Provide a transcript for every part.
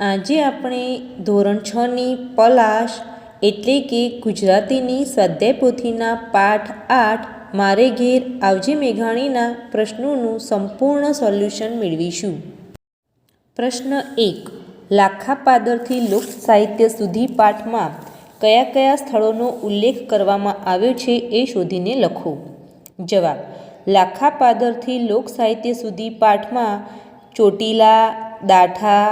આજે આપણે ધોરણ છની પલાશ એટલે કે ગુજરાતીની સ્વાધ્યાય પોથીના પાઠ આઠ મારે ઘેર આવજે મેઘાણીના પ્રશ્નોનું સંપૂર્ણ સોલ્યુશન મેળવીશું. પ્રશ્ન એક, લાખા પાદરથી લોક સાહિત્ય સુધી પાઠમાં કયા કયા સ્થળોનો ઉલ્લેખ કરવામાં આવ્યો છે એ શોધીને લખો. જવાબ, લાખા પાદરથી લોક સાહિત્ય સુધી પાઠમાં ચોટીલા, દાઠા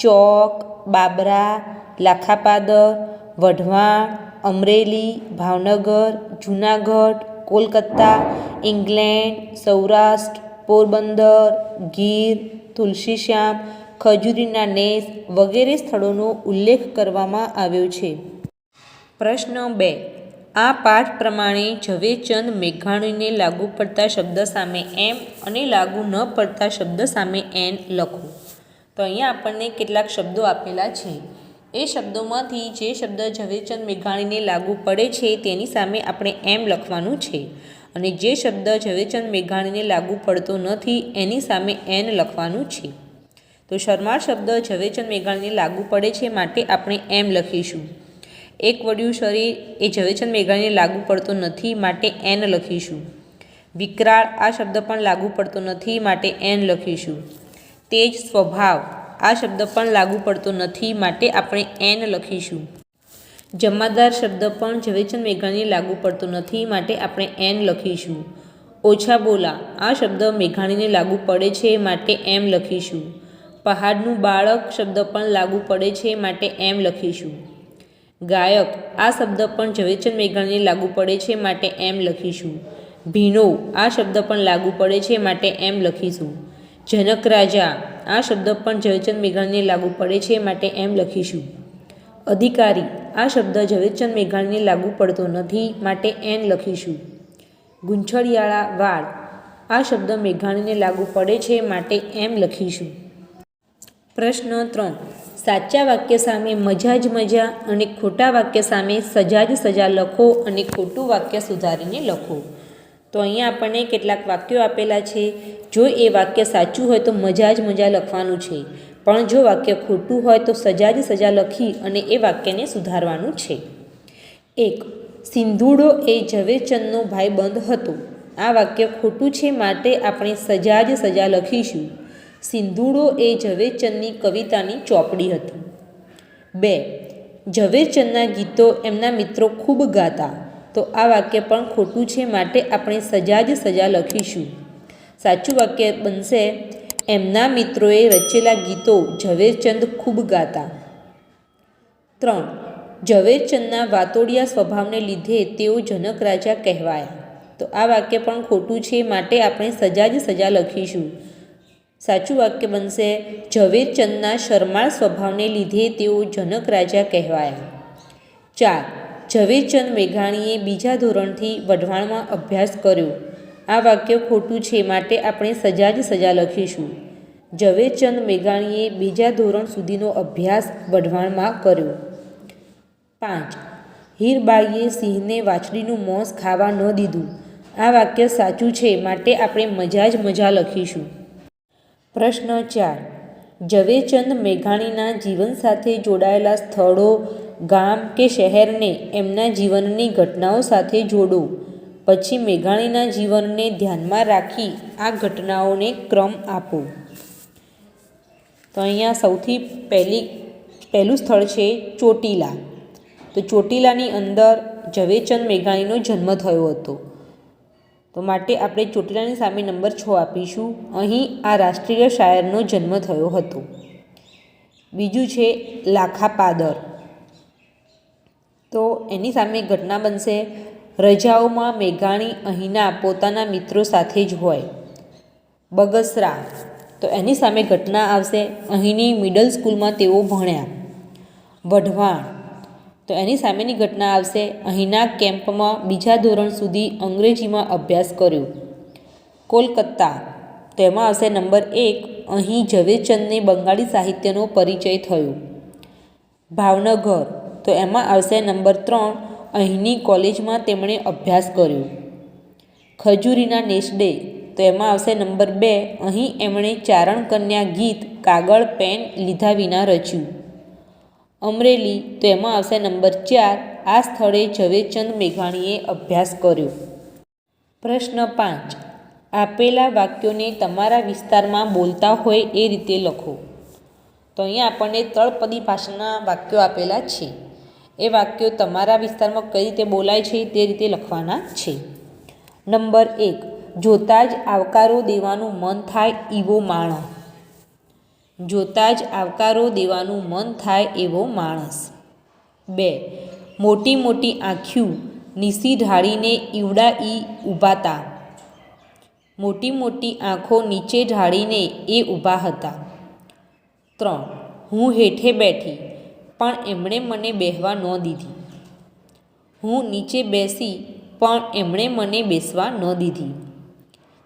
ચોક, બાબરા, લાખાપાદર, વઢવાણ, અમરેલી, ભાવનગર, જૂનાગઢ કોલકાતા ઇંગ્લેન્ડ, સૌરાષ્ટ્ર, પોરબંદર, ગીર તુલસીશ્યામ ખજૂરીના નેસ વગેરે સ્થળોનો ઉલ્લેખ કરવામાં આવ્યો છે. પ્રશ્ન બે. આ પાઠ પ્રમાણે ઝવેરચંદ મેઘાણીને લાગુ પડતા શબ્દ સામે એમ અને લાગુ ન પડતા શબ્દ સામે એન લખો. તો અહીંયા આપણને કેટલાક શબ્દો આપેલા છે. એ શબ્દોમાંથી જે શબ્દ ઝવેરચંદ મેઘાણીને લાગુ પડે છે તેની સામે આપણે એમ લખવાનું છે. અને જે શબ્દ ઝવેરચંદ મેઘાણીને લાગુ પડતો નથી એની સામે એન લખવાનું છે. તો શરમાળ શબ્દ ઝવેરચંદ મેઘાણીને લાગુ પડે છે માટે આપણે એમ લખીશું. એક વડિયું શરીર એ ઝવેરચંદ મેઘાણીને લાગુ પડતો નથી માટે એન લખીશું. વિકરાળ આ શબ્દ પણ લાગુ પડતો નથી માટે એન લખીશું. તેજ સ્વભાવ. આ શબ્દ પણ લાગુ પડતો નથી માટે આપણે એન લખીશું. જમાદાર શબ્દ પણ ઝવેરચંદ મેઘાણીને લાગુ પડતો નથી માટે આપણે એન લખીશું. ઓછા બોલા. આ શબ્દ મેઘાણીને લાગુ પડે છે માટે એમ લખીશું. પહાડનું બાળક શબ્દ પણ લાગુ પડે છે માટે એમ લખીશું. ગાયક. આ શબ્દ પણ ઝવેરચંદ મેઘાણીને લાગુ પડે છે માટે એમ લખીશું. ભીનો. આ શબ્દ પણ લાગુ પડે છે માટે એમ લખીશું. જનક રાજા, આ શબ્દ પણ ઝવેરચંદ મેઘાણીને લાગુ પડે છે માટે એમ લખીશું. અધિકારી, આ શબ્દ ઝવેરચંદ મેઘાણીને લાગુ પડતો નથી માટે એન લખીશું. ગુંછળિયાળા વાળ, આ શબ્દ મેઘાણીને લાગુ પડે છે માટે એમ લખીશું. પ્રશ્ન ત્રણ, સાચા વાક્ય સામે મજા જ મજા અને ખોટા વાક્ય સામે સજા જ સજા લખો અને ખોટું વાક્ય સુધારીને લખો. તો અહીંયા આપણને કેટલાક વાક્યો આપેલા છે. જો એ વાક્ય સાચું હોય તો મજા જ મજા લખવાનું છે. પણ જો વાક્ય ખોટું હોય તો સજા જ સજા લખી અને એ વાક્યને સુધારવાનું છે. એક, સિંધુડો એ ઝવેરચંદનો ભાઈ બંધ હતો. આ વાક્ય ખોટું છે માટે આપણે સજા જ સજા લખીશું. સિંધુડો એ ઝવેરચંદની કવિતાની ચોપડી હતી. બે, ઝવેરચંદના ગીતો એમના મિત્રો ખૂબ ગાતા. તો આ વાક્ય પણ ખોટું છે માટે આપણે સજા જ સજા લખીશું. સાચું વાક્ય બનશે, એમના મિત્રોએ રચેલા ગીતો ઝવેરચંદ ખૂબ ગાતા. ત્રણ, ઝવેરચંદના વાતોડિયા સ્વભાવને લીધે તેઓ જનક રાજા કહેવાયા. તો આ વાક્ય પણ ખોટું છે માટે આપણે સજા જ સજા લખીશું. સાચું વાક્ય બનશે, ઝવેરચંદના શરમાળ સ્વભાવને લીધે તેઓ જનક રાજા કહેવાયા. ચાર ઝવેરચંદ મેઘાણીએ બીજા ધોરણથી વઢવાણમાં અભ્યાસ કર્યો. આ વાક્ય ખોટું છે માટે આપણે સજા જ સજા લખીશું. ઝવેરચંદ મેઘાણીએ બીજા ધોરણ સુધીનો અભ્યાસ વઢવાણમાં કર્યો. પાંચ. હીરબાઈએ સિંહને વાછડીનું મોંસ ખાવા ન દીધું. આ વાક્ય સાચું છે માટે આપણે મજા જ મજા લખીશું. પ્રશ્ન ચાર. ઝવેરચંદ મેઘાણીના જીવન સાથે જોડાયેલા સ્થળો ગામ કે શહેરને એમના જીવનની ઘટનાઓ સાથે જોડો. પછી મેઘાણીના જીવનને ધ્યાનમાં રાખી આ ઘટનાઓને ક્રમ આપો. તો અહીંયા સૌથી પહેલી, પહેલું સ્થળ છે ચોટીલા. તો ચોટીલાની અંદર ઝવેરચંદ મેઘાણીનો જન્મ થયો હતો. તો માટે આપણે ચોટીલાની સામે નંબર છ આપીશું. અહીં આ રાષ્ટ્રીય શાયરનો જન્મ થયો હતો. બીજું છે લાખા પાદર તો એની સામે ઘટના બનશે. રજાઓમાં મેઘાણી અહીંના પોતાના મિત્રો સાથે જ હોય. બગસરા. તો એની સામે ઘટના આવશે. અહીંની મિડલ સ્કૂલમાં તેઓ ભણ્યા. વઢવાણ. તો એની સામેની ઘટના આવશે. અહીંના કેમ્પમાં બીજા ધોરણ સુધી અંગ્રેજીમાં અભ્યાસ કર્યો. કોલકાતા તેમાં આવશે નંબર એક, અહીં ઝવેરચંદને બંગાળી સાહિત્યનો પરિચય થયો. ભાવનગર. તો એમાં આવશે નંબર ત્રણ, અહીંની કોલેજમાં તેમણે અભ્યાસ કર્યો. ખજૂરીના નેસડે તો એમાં આવશે નંબર બે, અહીં એમણે ચારણ કન્યા ગીત, કાગળ, પેન લીધા વિના રચ્યું. અમરેલી, તો એમાં આવશે નંબર ચાર, આ સ્થળે ઝવેરચંદ મેઘાણીએ અભ્યાસ કર્યો. પ્રશ્ન પાંચ, આપેલા વાક્યોને તમારા વિસ્તારમાં બોલતા હોય એ રીતે લખો. તો અહીંયા આપણને તળપદી ભાષાના વાક્યો આપેલા છે. એ વાક્યો તમારા વિસ્તારમાં કઈ રીતે બોલાય છે તે રીતે લખવાના છે. નંબર એક, જોતાં જ આવકારો દેવાનું મન થાય એવો માણસ. જોતાં જ આવકારો દેવાનું મન થાય એવો માણસ. બે, મોટી મોટી આંખ્યું નીસી ઢાળીને ઈવડા ઈ ઊભાતા. મોટી મોટી આંખો નીચે ઢાળીને એ ઊભા હતા. ત્રણ, હું હેઠે બેઠી પણ એમણે મને બેહવા ન દીધી. હું નીચે બેસી પણ એમણે મને બેસવા ન દીધી.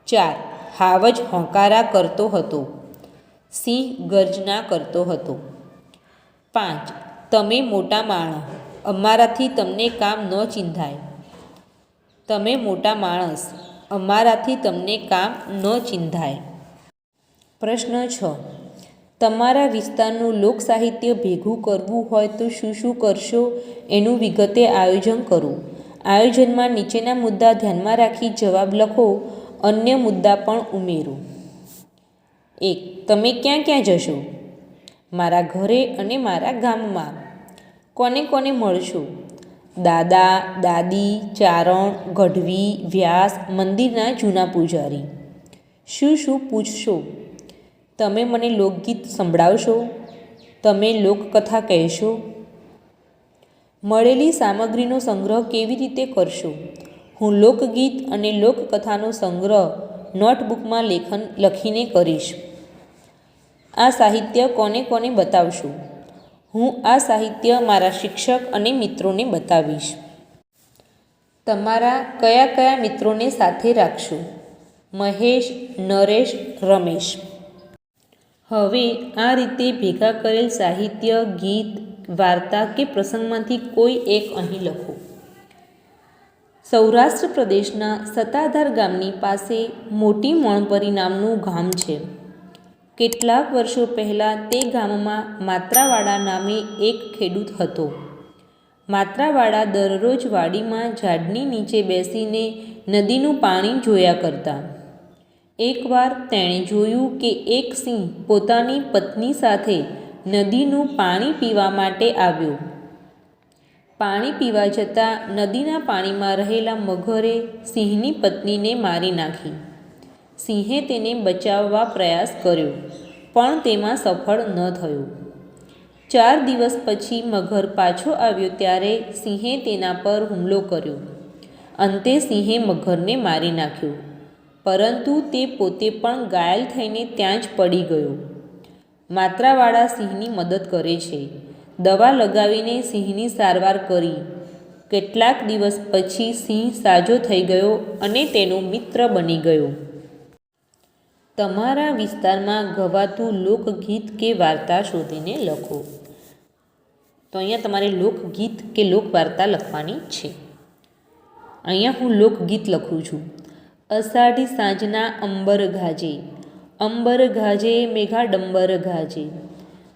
ચાર હાવ જ હોંકારા કરતો હતો. સિંહ ગર્જના કરતો હતો. પાંચ, તમે મોટા માણસ, અમારાથી તમને કામ ન ચિંધાય. તમે મોટા માણસ, અમારાથી તમને કામ ન ચિંધાય. પ્રશ્ન છ તમારા વિસ્તારનું લોકસાહિત્ય ભેગું કરવું હોય તો શું શું કરશો એનું વિગતે આયોજન કરો. આયોજનમાં નીચેના મુદ્દા ધ્યાનમાં રાખી જવાબ લખો, અન્ય મુદ્દા પણ ઉમેરો. એક, તમે ક્યાં ક્યાં જશો? મારા ઘરે અને મારા ગામમાં. કોને કોને મળશો? દાદા, દાદી, ચારણ, ગઢવી, વ્યાસ, મંદિરના જૂના પૂજારી. શું શું પૂછશો? તમે મને લોકગીત સંભળાવશો? તમે લોકકથા કહેશો? મળેલી સામગ્રીનો સંગ્રહ કેવી રીતે કરશો? હું લોકગીત અને લોકકથાનો સંગ્રહ નોટબુકમાં લેખન લખીને કરીશ. આ સાહિત્ય કોને કોને બતાવશો? હું આ સાહિત્ય મારા શિક્ષક અને મિત્રોને બતાવીશ. તમારા કયા કયા મિત્રોને સાથે રાખશો? મહેશ, નરેશ, રમેશ. હવે આ રીતે ભેગા કરેલ સાહિત્ય, ગીત, વાર્તા કે પ્રસંગમાંથી કોઈ એક અહીં લખો. સૌરાષ્ટ્ર પ્રદેશના સત્તાધાર ગામની પાસે મોટી મણપરી નામનું ગામ છે. કેટલાક વર્ષો પહેલાં તે ગામમાં માત્રાવાડા નામે એક ખેડૂત હતો. માત્રાવાડા દરરોજ વાડીમાં ઝાડની નીચે બેસીને નદીનું પાણી જોયા કરતા. એકવાર તેણે જોયું કે એક સિંહ પોતાની પત્ની સાથે નદીનું પાણી પીવા માટે આવ્યો. પાણી પીવા જતાં નદીના પાણીમાં રહેલા મગરે સિંહની પત્નીને મારી નાખી. સિંહે તેને બચાવવા પ્રયાસ કર્યો, પણ તેમાં સફળ ન થયો. ચાર દિવસ પછી મગર પાછો આવ્યો ત્યારે સિંહે તેના પર હુમલો કર્યો. અંતે સિંહે મગરને મારી નાખ્યો. પરંતુ તે પોતે પણ ઘાયલ થઈને ત્યાં જ પડી ગયો. માત્રાવાળા સિંહની મદદ કરે છે. દવા લગાવીને સિંહની સારવાર કરી. કેટલાક દિવસ પછી સિંહ સાજો થઈ ગયો અને તેનો મિત્ર બની ગયો. તમારા વિસ્તારમાં ગવાતું લોકગીત કે વાર્તા શોધીને લખો. તો અહીંયા તમારે લોકગીત કે લોકવાર્તા લખવાની છે. અહીંયા હું લોકગીત લખું છું. અષાઢી સાંજના અંબર ગાજે અંબર ગાજે મેઘા ડંબર ગાજે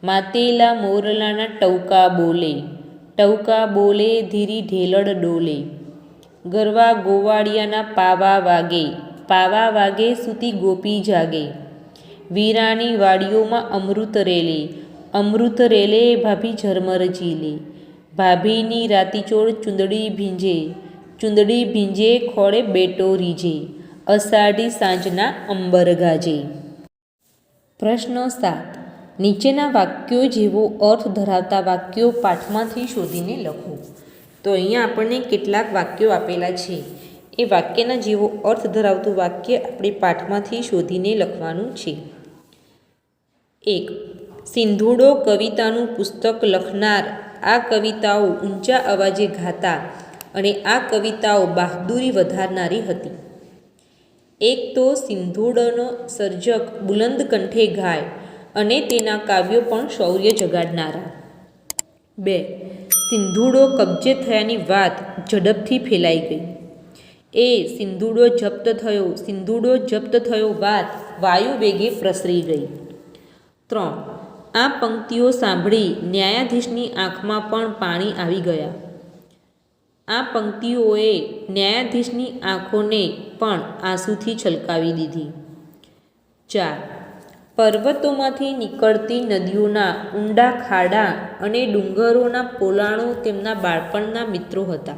માતેલા મોરલાના ટવકા બોલે ટવકા બોલે, ધીરી ઢેલડ ડોલે. ગરવા ગોવાળિયાના પાવા વાગે પાવા વાગે સૂતી ગોપી જાગે. વીરાની વાડીઓમાં અમૃત રેલે અમૃત રેલે ભાભી ઝરમર જીલે ભાભીની રાતીચોળ ચુંદડી ભીંજે ચુંદડી ભીંજે ખોળે બેટો રીજે. અષાઢી સાંજના અંબર ગાજે પ્રશ્ન સાત. નીચેના વાક્યો જેવો અર્થ ધરાવતા વાક્યો પાઠમાંથી શોધીને લખો. તો અહીંયા આપણને કેટલાક વાક્યો આપેલા છે. એ વાક્યના જેવો અર્થ ધરાવતું વાક્ય આપણે પાઠમાંથી શોધીને લખવાનું છે. એક. સિંધુડો કવિતાનું પુસ્તક લખનાર, આ કવિતાઓ ઊંચા અવાજે ગાતા અને આ કવિતાઓ બહાદુરી વધારનારી હતી. એક તો સિંધુડોનો સર્જક બુલંદ કંઠે ગાય અને તેના કાવ્યો પણ શૌર્ય જગાડનારા. બે, સિંધુડો કબજે થયાની વાત ઝડપથી ફેલાઈ ગઈ. એ, સિંધુડો જપ્ત થયો, સિંધુડો જપ્ત થયો વાત વાયુ વેગે પ્રસરી ગઈ. ત્રણ, આ પંક્તિઓ સાંભળી ન્યાયાધીશની આંખમાં પણ પાણી આવી ગયા. આ પંક્તિઓએ ન્યાયાધીશની આંખોને પણ આંસુથી છલકાવી દીધી. ચાર. પર્વતોમાંથી નીકળતી નદીઓના ઊંડા ખાડા અને ડુંગરોના પોલાણો તેમના બાળપણના મિત્રો હતા.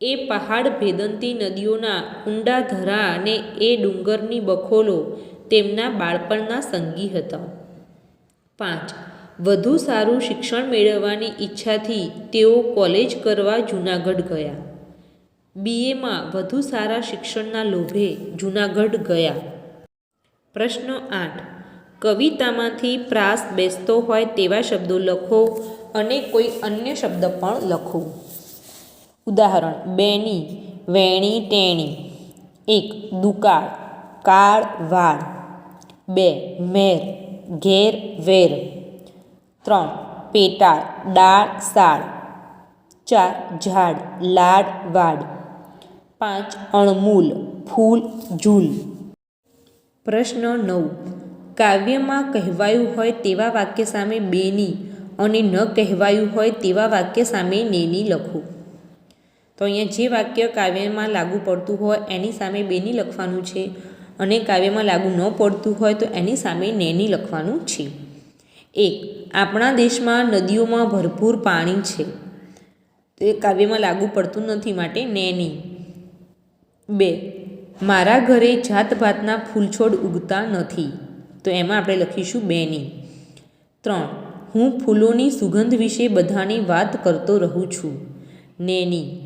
એ પહાડ ભેદંતી નદીઓના ઊંડા ધરા અને એ ડુંગરની બખોલો તેમના બાળપણના સંગી હતા. પાંચ. વધુ સારું શિક્ષણ મેળવવાની ઈચ્છાથી તેઓ કોલેજ કરવા જૂનાગઢ ગયા. બીએમાં વધુ સારા શિક્ષણના લોભે જૂનાગઢ ગયા. પ્રશ્ન આઠ. કવિતામાંથી પ્રાસ બેસતો હોય તેવા શબ્દો લખો અને કોઈ અન્ય શબ્દ પણ લખો. ઉદાહરણ, બેની, વેણી, ટેણી. એક, દુકાળ. કાળ, વાળ. બે, મેર. ઘેર, વેર. ત્રણ. પેટાળ ડાળ સાળ. ચાર, ઝાડ, લાડ, વાડ. પાંચ, અણમૂલ, ફૂલ, ઝૂલ. પ્રશ્ન નવ. કાવ્યમાં કહેવાયું હોય તેવા વાક્ય સામે બેની અને ન કહેવાયું હોય તેવા વાક્ય સામે નેની લખો. તો અહીંયા જે વાક્ય કાવ્યમાં લાગુ પડતું હોય એની સામે બેની લખવાનું છે અને કાવ્યમાં લાગુ ન પડતું હોય તો એની સામે નેની લખવાનું છે. એક, આપણા દેશમાં નદીઓમાં ભરપૂર પાણી છે. તો એ કાવ્યમાં લાગુ પડતું નથી માટે નેની. બે, મારા ઘરે જાતભાતના ફૂલછોડ ઉગતા નથી. તો એમાં આપણે લખીશું બેની. ત્રણ, હું ફૂલોની સુગંધ વિશે બધાની વાત કરતો રહું છું. નેની,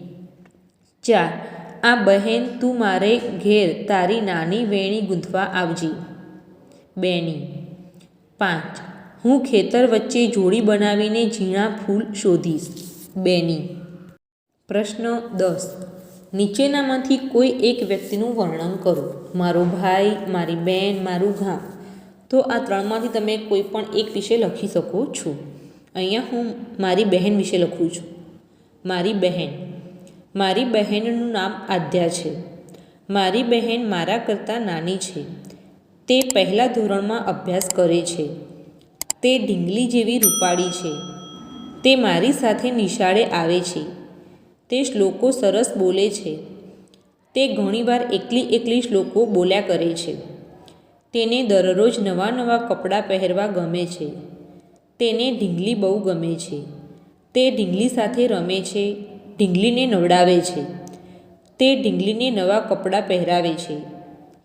ચાર, આ બહેન તું મારે ઘેર તારી નાની વેણી ગૂંથવા આવજે. બેની, પાંચ હું ખેતર વચ્ચે જોડી બનાવીને ઝીણા ફૂલ શોધીશ. બેની. પ્રશ્ન દસ. નીચેનામાંથી કોઈ એક વ્યક્તિનું વર્ણન કરો. મારો ભાઈ, મારી બહેન મારું ગામ તો આ ત્રણમાંથી તમે કોઈ પણ એક વિશે લખી શકો છો. અહીંયા હું મારી બહેન વિશે લખું છું. મારી બહેન. મારી બહેનનું નામ આદ્યા છે. મારી બહેન મારા કરતાં નાની છે. તે પહેલાં ધોરણમાં અભ્યાસ કરે છે. તે ઢીંગલી જેવી રૂપાળી છે. તે મારી સાથે નિશાળે આવે છે. તે શ્લોકો સરસ બોલે છે. તે ઘણીવાર એકલી એકલી શ્લોકો બોલ્યા કરે છે. તેને દરરોજ નવા નવા કપડાં પહેરવા ગમે છે. તેને ઢીંગલી બહુ ગમે છે. તે ઢીંગલી સાથે રમે છે. ઢીંગલીને નવડાવે છે. તે ઢીંગલીને નવા કપડાં પહેરાવે છે.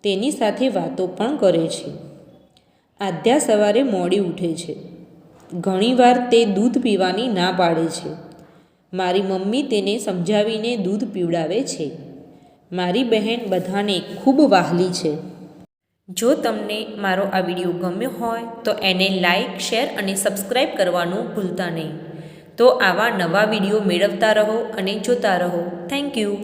તેની સાથે વાતો પણ કરે છે. આદ્યા સવારે મોડી ઉઠે છે. ઘણીવાર તે દૂધ પીવાની ના પાડે છે. મારી મમ્મી તેને સમજાવીને દૂધ પીવડાવે છે. મારી બહેન બધાને ખૂબ વહાલી છે. જો તમને મારો આ વીડિયો ગમ્યો હોય તો એને લાઇક શેર અને સબસ્ક્રાઈબ કરવાનું ભૂલતા નહીં. તો આવા નવા વીડિયો મેળવતા રહો અને જોતા રહો. Thank you.